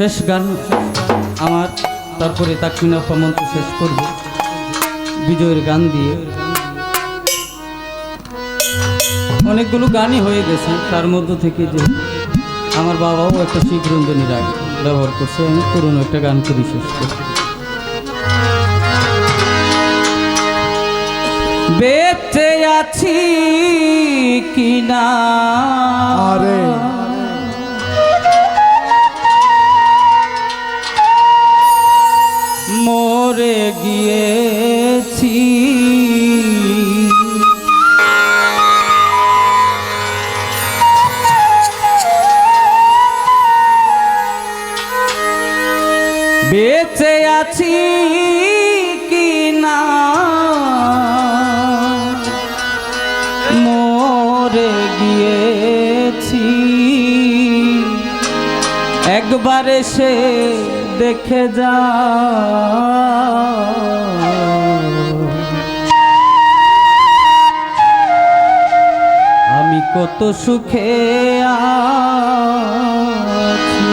শেষ গান আমার, তারপরে তাকমিনা মন্ত্র শেষ করব বিজয়ের গান দিয়ে। অনেকগুলো গানই হয়ে গেছে, তার মধ্য থেকে যে আমার বাবাও একটা শিবরঞ্জনী রাগ ব্যবহার করছে, আমি পুরনো একটা গান করি শেষ করি। বেঁচে আছি কিনা। গিয়েছি বেঁচে আছি কিনা মরে গিয়েছি। একবার সে দেখে যা। কত সুখে আছি।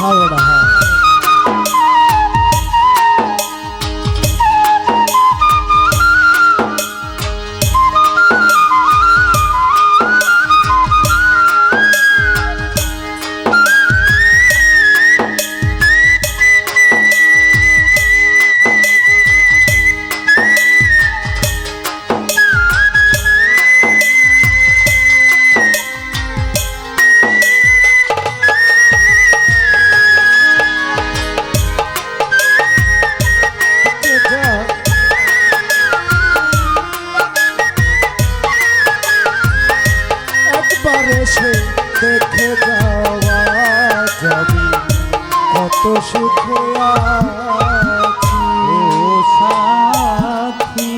হ্যাঁ কত সুখে সাথী।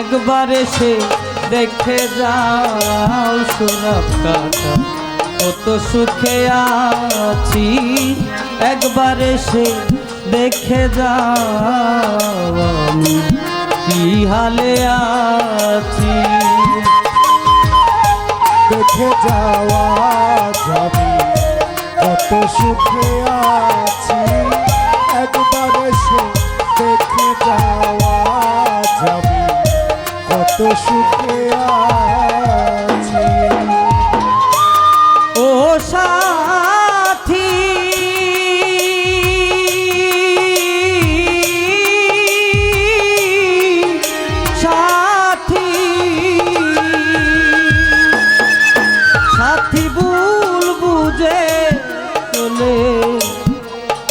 একবার এসে দেখে যাও সুরভ কত সুখে আছি। একবার এসে দেখে যাও আমি, কি হালে আছি। দেখে যাওয়া কত সুখে আছি একবার এসে দেখে যাওয়া কত সুখে আছি ও সাথী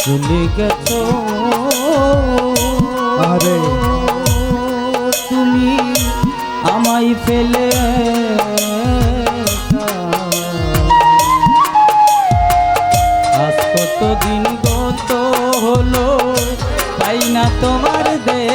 চলে গেছ আরে। তুমি আমায় ফেলে আজ কত দিন গত হলো তাই না তোমার দেখা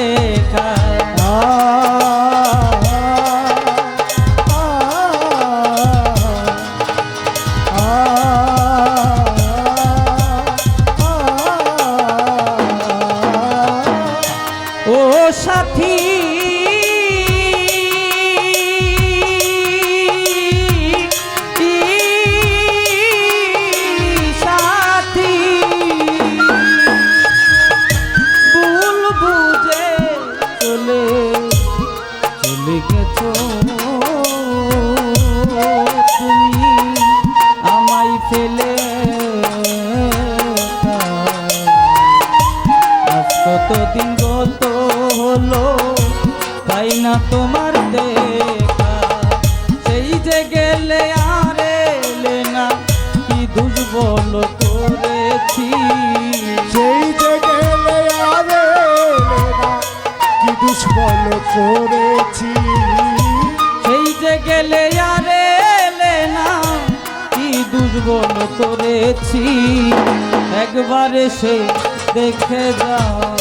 আজ কতদিন গত হলো পাই না তোমার দেখা? সেই যে গেলে আর এলে না কি দুর্বল করেছি? সেই যে গেলে আরে না কি দুষ্বল করেছি? সেই যে গেলে আর এলে না কি দুর্বল করেছি? একবার এসে দেখে যাও।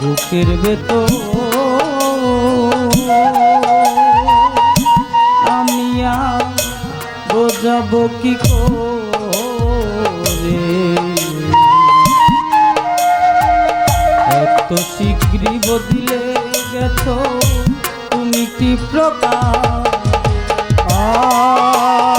বুকের ভেতর। আমি বোঝাবো কি করে? এত শীঘ্রই বদলে গেছো তুমি কি প্রকার? আ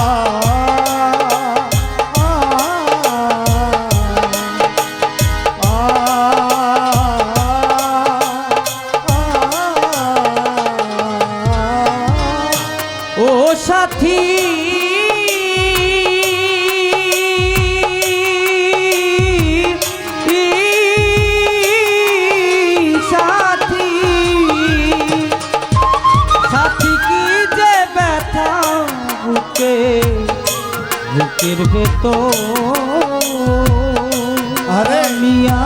বুকের ভেতর আরে! মিয়া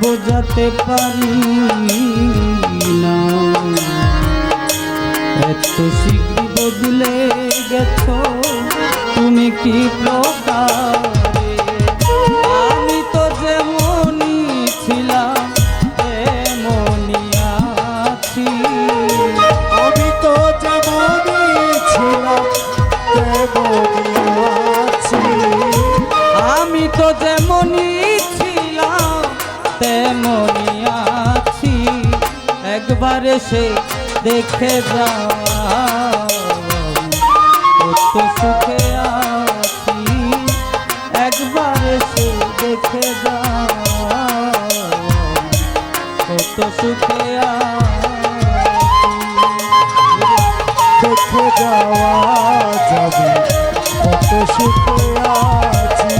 বোঝাতে পারি না। এত শীঘ্র বদলে গেছো তুমি কি প্রকারে? আমি তো যেমনই ছিলাম তেমনই আছি। আমি তো যেমনই ছিলাম তেমনই তো যেমনই ছিলাম, তেমনই আছি। একবার সে দেখে যাওয়া কত সুখে আছি। একবার এসে দেখে যাওয়া কত সুখে দেখে যাওয়া যাবে কত সুখে আছি।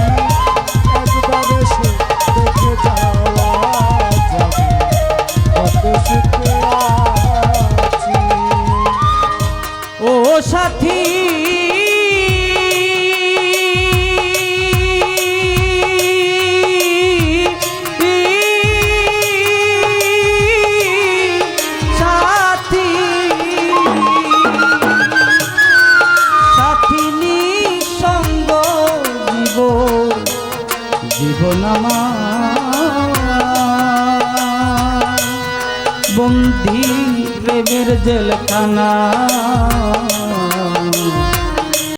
সাথী। জীবন বন্দি প্রেমের জেলখানা।